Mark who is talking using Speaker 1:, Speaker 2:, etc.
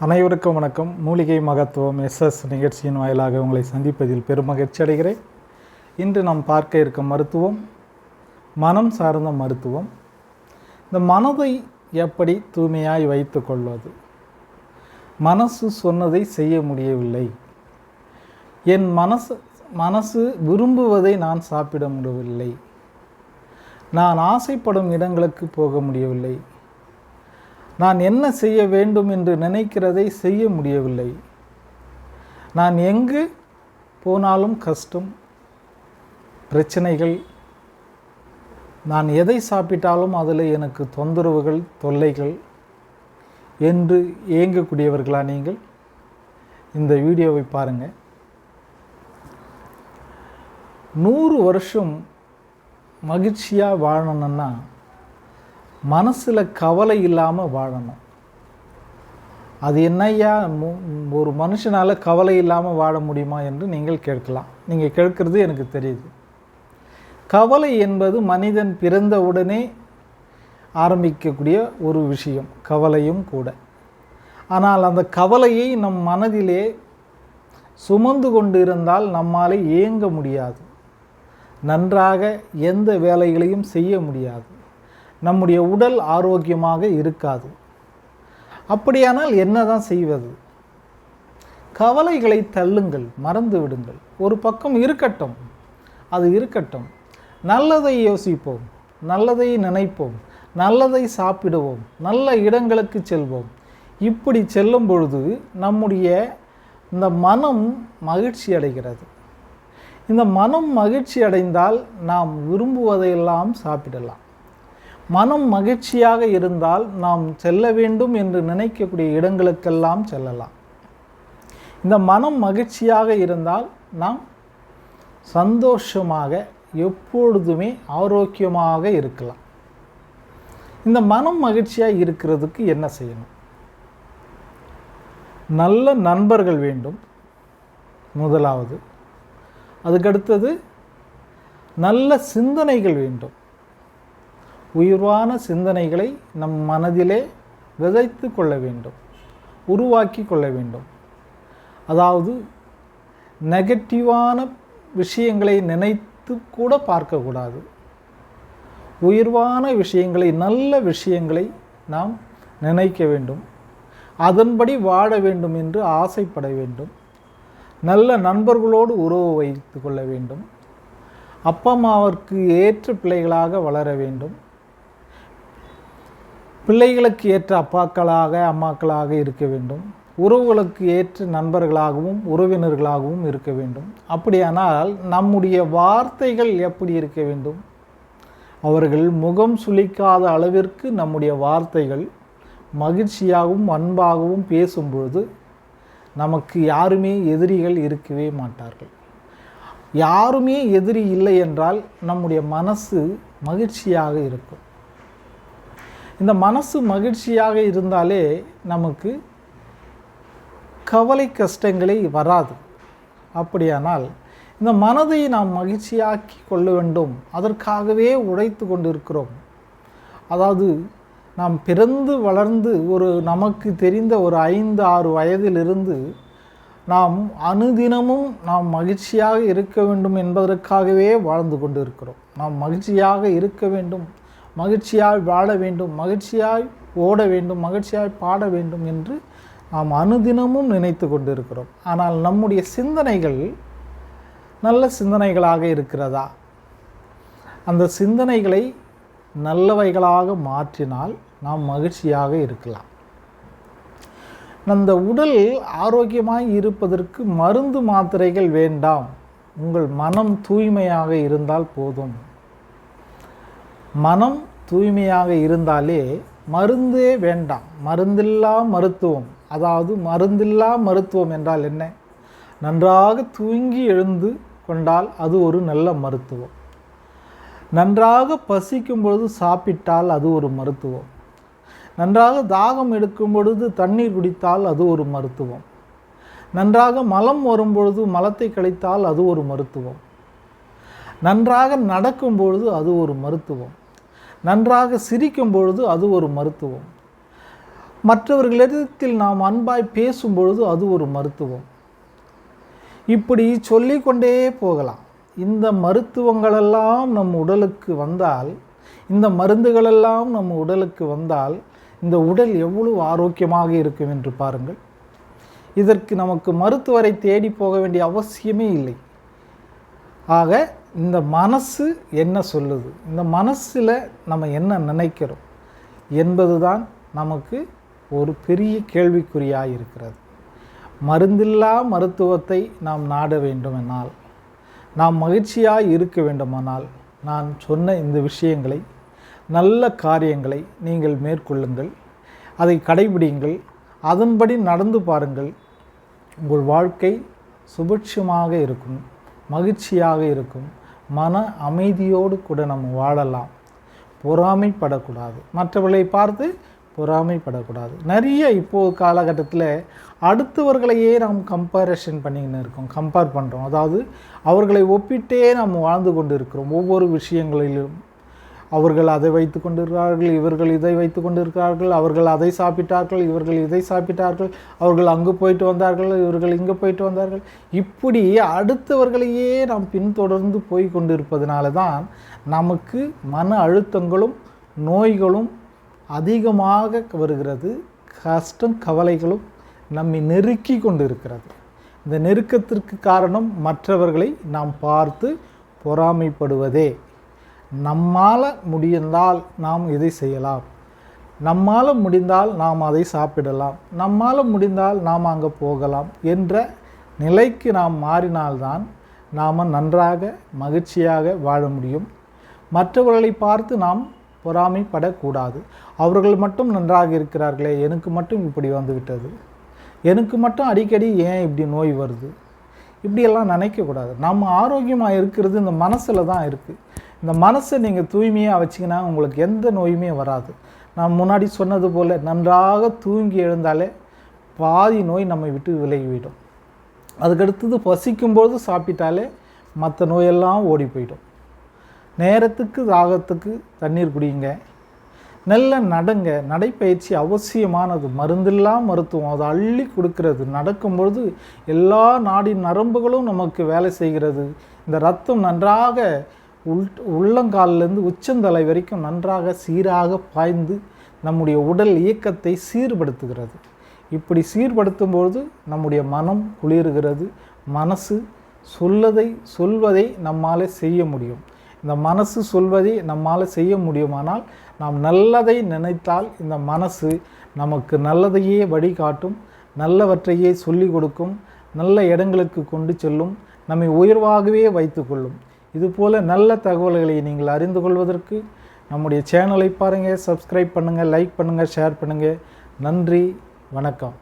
Speaker 1: அனைவருக்கும் வணக்கம். மூலிகை மகத்துவம் எஸ்எஸ் நிகழ்ச்சியின் வாயிலாக உங்களை சந்திப்பதில் பெரும் மகிழ்ச்சி அடைகிறேன். இன்று நாம் பார்க்க இருக்கும் மருத்துவம் மனம் சார்ந்த மருத்துவம். இந்த மனதை எப்படி தூய்மையாய் வைத்து கொள்வது? மனசு சொன்னதை செய்ய முடியவில்லை. என் மனசு மனசு விரும்புவதை நான் சாப்பிட முடியவில்லை. நான் ஆசைப்படும் இடங்களுக்கு போக முடியவில்லை. நான் என்ன செய்ய வேண்டும் என்று நினைக்கிறதை செய்ய முடியவில்லை. நான் எங்கு போனாலும் கஷ்டம் பிரச்சனைகள் நான் எதை சாப்பிட்டாலும் அதில் எனக்கு தொந்தரவுகள் தொல்லைகள் என்று ஏங்கக்கூடியவர்களா நீங்கள்? இந்த வீடியோவை பாருங்கள் நூறு வருஷம் மகிழ்ச்சியாக வாழணும்னா மனசில் கவலை இல்லாமல் வாழணும். அது என்னையா ஒரு மனுஷனால் கவலை இல்லாமல் வாழ முடியுமா என்று நீங்கள் கேட்கலாம். நீங்கள் கேட்குறது எனக்கு தெரியுது. கவலை என்பது மனிதன் பிறந்தவுடனே ஆரம்பிக்கக்கூடிய ஒரு விஷயம் கவலையும் கூட. ஆனால் அந்த கவலையை நம் மனதிலே சுமந்து கொண்டு இருந்தால் நம்மாலே ஏங்க முடியாது. நன்றாக எந்த வேலைகளையும் செய்ய முடியாது. நம்முடைய உடல் ஆரோக்கியமாக இருக்காது. அப்படியானால் என்னதான் செய்வது? கவலைகளை தள்ளுங்கள் மறந்து விடுங்கள். ஒரு பக்கம் இருக்கட்டும் அது இருக்கட்டும். நல்லதை யோசிப்போம் நல்லதை நினைப்போம் நல்லதை சாப்பிடுவோம் நல்ல இடங்களுக்கு செல்வோம். இப்படி செல்லும் பொழுது நம்முடைய இந்த மனம் மகிழ்ச்சி அடைகிறது. இந்த மனம் மகிழ்ச்சி அடைந்தால் நாம் விரும்புவதையெல்லாம் சாப்பிடலாம். மனம் மகிழ்ச்சியாக இருந்தால் நாம் செல்ல வேண்டும் என்று நினைக்கக்கூடிய இடங்களுக்கெல்லாம் செல்லலாம். இந்த மனம் மகிழ்ச்சியாக இருந்தால் நாம் சந்தோஷமாக எப்பொழுதுமே ஆரோக்கியமாக இருக்கலாம். இந்த மனம் மகிழ்ச்சியாக இருக்கிறதுக்கு என்ன செய்யணும்? நல்ல நண்பர்கள் வேண்டும். முதலாவது. அதுக்கடுத்தது நல்ல சிந்தனைகள் வேண்டும். உயிர்வான சிந்தனைகளை நம் மனதிலே விதைத்து கொள்ள வேண்டும் உருவாக்கி கொள்ள வேண்டும். அதாவது நெகட்டிவான விஷயங்களை நினைத்து கூட பார்க்கக்கூடாது. உயர்வான விஷயங்களை நல்ல விஷயங்களை நாம் நினைக்க வேண்டும். அதன்படி வாழ வேண்டும் என்று ஆசைப்பட வேண்டும். நல்ல நண்பர்களோடு உறவு வைத்து கொள்ள வேண்டும். அப்பா அம்மாவிற்கு ஏற்ற பிள்ளைகளாக வளர வேண்டும். பிள்ளைகளுக்கு ஏற்ற அப்பாக்களாக அம்மாக்களாக இருக்க வேண்டும். உறவுகளுக்கு ஏற்ற நண்பர்களாகவும் உறவினர்களாகவும் இருக்க வேண்டும். அப்படியானால் நம்முடைய வார்த்தைகள் எப்படி இருக்க வேண்டும்? அவர்கள் முகம் சுளிக்காத அளவிற்கு நம்முடைய வார்த்தைகள் மகிழ்ச்சியாகவும் அன்பாகவும் பேசும்பொழுது நமக்கு யாருமே எதிரிகள் இருக்கவே மாட்டார்கள். யாருமே எதிரி இல்லை என்றால் நம்முடைய மனசு மகிழ்ச்சியாக இருக்கும். இந்த மனசு மகிழ்ச்சியாக இருந்தாலே நமக்கு கவலை கஷ்டங்களே வராது. அப்படியானால் இந்த மனதை நாம் மகிழ்ச்சியாக்கி கொள்ள வேண்டும். அதற்காகவே உழைத்து கொண்டிருக்கிறோம். அதாவது நாம் பிறந்து வளர்ந்து ஒரு நமக்கு தெரிந்த ஒரு ஐந்து ஆறு வயதிலிருந்து நாம் அனுதினமும் நாம் மகிழ்ச்சியாக இருக்க வேண்டும் என்பதற்காகவே வாழ்ந்து கொண்டிருக்கிறோம். நாம் மகிழ்ச்சியாக இருக்க வேண்டும். மகிழ்ச்சியாய் வாழ வேண்டும் மகிழ்ச்சியாய் ஓட வேண்டும் மகிழ்ச்சியாய் பாட வேண்டும் என்று நாம் அனுதினமும் நினைத்து கொண்டிருக்கிறோம். ஆனால் நம்முடைய சிந்தனைகள் நல்ல சிந்தனைகளாக இருக்கிறதா? அந்த சிந்தனைகளை நல்லவைகளாக மாற்றினால் நாம் மகிழ்ச்சியாக இருக்கலாம். அந்த உடல் ஆரோக்கியமாய் இருப்பதற்கு மருந்து மாத்திரைகள் வேண்டாம். உங்கள் மனம் தூய்மையாக இருந்தால் போதும். மனம் தூய்மையாக இருந்தாலே மருந்தே வேண்டாம். மருந்தில்லா மருத்துவம். அதாவது மருந்தில்லா மருத்துவம் என்றால் என்ன? நன்றாக தூங்கி எழுந்து கொண்டால் அது ஒரு நல்ல மருத்துவம். நன்றாக பசிக்கும் பொழுது சாப்பிட்டால் அது ஒரு மருத்துவம். நன்றாக தாகம் எடுக்கும் பொழுது தண்ணீர் குடித்தால் அது ஒரு மருத்துவம். நன்றாக மலம் வரும் பொழுது மலத்தை கழித்தால் அது ஒரு மருத்துவம். நன்றாக நடக்கும் பொழுது அது ஒரு மருத்துவம். நன்றாக சிரிக்கும் பொழுது அது ஒரு மருத்துவம். மற்றவர்களிடத்தில் நாம் அன்பாய் பேசும் பொழுது அது ஒரு மருத்துவம். இப்படி சொல்லிக்கொண்டே போகலாம். இந்த மருத்துவங்களெல்லாம் நம் உடலுக்கு வந்தால் இந்த மருந்துகளெல்லாம் நம் உடலுக்கு வந்தால் இந்த உடல் எவ்வளவு ஆரோக்கியமாக இருக்கும் என்று பாருங்கள். இதற்கு நமக்கு மருத்துவரை தேடி போக வேண்டிய அவசியமே இல்லை. ஆக இந்த மனசு என்ன சொல்லுது? இந்த மனசில் நம்ம என்ன நினைக்கிறோம்? என்பது தான் நமக்கு ஒரு பெரிய கேள்விக்குறியாக இருக்கிறது. மருந்தில்லா மருத்துவத்தை நாம் நாட வேண்டுமென்னால் நாம் மகிழ்ச்சியாக இருக்க வேண்டுமானால் நான் சொன்ன இந்த விஷயங்களை நல்ல காரியங்களை நீங்கள் மேற்கொள்ளுங்கள். அதை கடைபிடிங்கள் அதன்படி நடந்து பாருங்கள். உங்கள் வாழ்க்கை சுபிட்சமாக இருக்கும் மகிழ்ச்சியாக இருக்கும். மன அமைதியோடு கூட நம்ம வாழலாம். பொறாமைப்படக்கூடாது. மற்றவர்களை பார்த்து பொறாமைப்படக்கூடாது. நிறைய இப்போது காலகட்டத்தில் அடுத்தவர்களையே நாம் கம்பேரிஷன் பண்ணிக்கின்னு இருக்கோம். கம்பேர் பண்ணுறோம் அதாவது அவர்களை ஒப்பிட்டே நாம் வாழ்ந்து கொண்டு இருக்கிறோம் ஒவ்வொரு விஷயங்களிலும் அவர்கள் அதை வைத்து கொண்டிருக்கிறார்கள் இவர்கள் இதை வைத்து கொண்டிருக்கிறார்கள் அவர்கள் அதை சாப்பிட்டார்கள் இவர்கள் இதை சாப்பிட்டார்கள் அவர்கள் அங்கு போயிட்டு வந்தார்கள் இவர்கள் இங்கே போயிட்டு வந்தார்கள். இப்படி அடுத்தவர்களையே நாம் பின்தொடர்ந்து போய் கொண்டிருப்பதனால தான் நமக்கு மன அழுத்தங்களும் நோய்களும் அதிகமாக வருகிறது கஷ்டம் கவலைகளும் நம்மை நெருக்கி கொண்டு இருக்கிறது இந்த நெருக்கத்திற்கு காரணம் மற்றவர்களை நாம் பார்த்து பொறாமைப்படுவதே நம்மால் முடிந்தால் நாம் இதை செய்யலாம்? நம்மால் முடிந்தால் நாம் அதை சாப்பிடலாம். நம்மால் முடிந்தால் நாம் அங்கே போகலாம் என்ற நிலைக்கு நாம் மாறினால்தான் நாம் நன்றாக மகிழ்ச்சியாக வாழ முடியும். மற்றவர்களை பார்த்து நாம் பொறாமைப்படக்கூடாது. அவர்கள் மட்டும் நன்றாக இருக்கிறார்களே எனக்கு மட்டும் இப்படி வந்துவிட்டது எனக்கு மட்டும் அடிக்கடி ஏன் இப்படி நோய் வருது? இப்படியெல்லாம் நினைக்கக்கூடாது. நம்ம ஆரோக்கியமாக இருக்கிறது இந்த மனசில் தான் இருக்குது இந்த மனசை நீங்கள் தூய்மையாக வச்சிங்கன்னா உங்களுக்கு எந்த நோயுமே வராது. நான் முன்னாடி சொன்னது போல் நன்றாக தூங்கி எழுந்தாலே பாதி நோய் நம்மை விட்டு விலகிவிடும். அதுக்கடுத்தது பசிக்கும்போது சாப்பிட்டாலே மற்ற நோயெல்லாம் ஓடி போயிடும் நேரத்துக்கு தாகத்துக்கு தண்ணீர் குடிங்க. நல்ல நடங்க. நடைப்பயிற்சி அவசியமானது. மருந்தில்லா மருத்துவம். அதை அள்ளி கொடுக்கறது. நடக்கும்பொழுது எல்லா நாடி நரம்புகளும் நமக்கு வேலை செய்கிறது. இந்த ரத்தம் நன்றாக உள் உள்ளங்காலிலிருந்து உச்சந்தலை வரைக்கும் நன்றாக சீராக பாய்ந்து நம்முடைய உடல் இயக்கத்தை சீர்படுத்துகிறது. இப்படி சீர்படுத்தும்போது நம்முடைய மனம் குளிர்கிறது. மனசு சொல்லதை சொல்வதை நம்மால் செய்ய முடியும். இந்த மனசு சொல்வதை நம்மால் செய்ய முடியுமானால் நாம் நல்லதை நினைத்தால் இந்த மனசு நமக்கு நல்லதையே வழிகாட்டும் நல்லவற்றையே சொல்லிக் கொடுக்கும் நல்ல இடங்களுக்கு கொண்டு செல்லும் நம்மை உயர்வாகவே வைத்துக்கொள்ளும் இதுபோல் நல்ல தகவல்களை நீங்கள் அறிந்து கொள்வதற்கு நம்முடைய சேனலை பாருங்கள் சப்ஸ்கிரைப் பண்ணுங்கள் லைக் பண்ணுங்கள் ஷேர் பண்ணுங்கள் நன்றி வணக்கம்.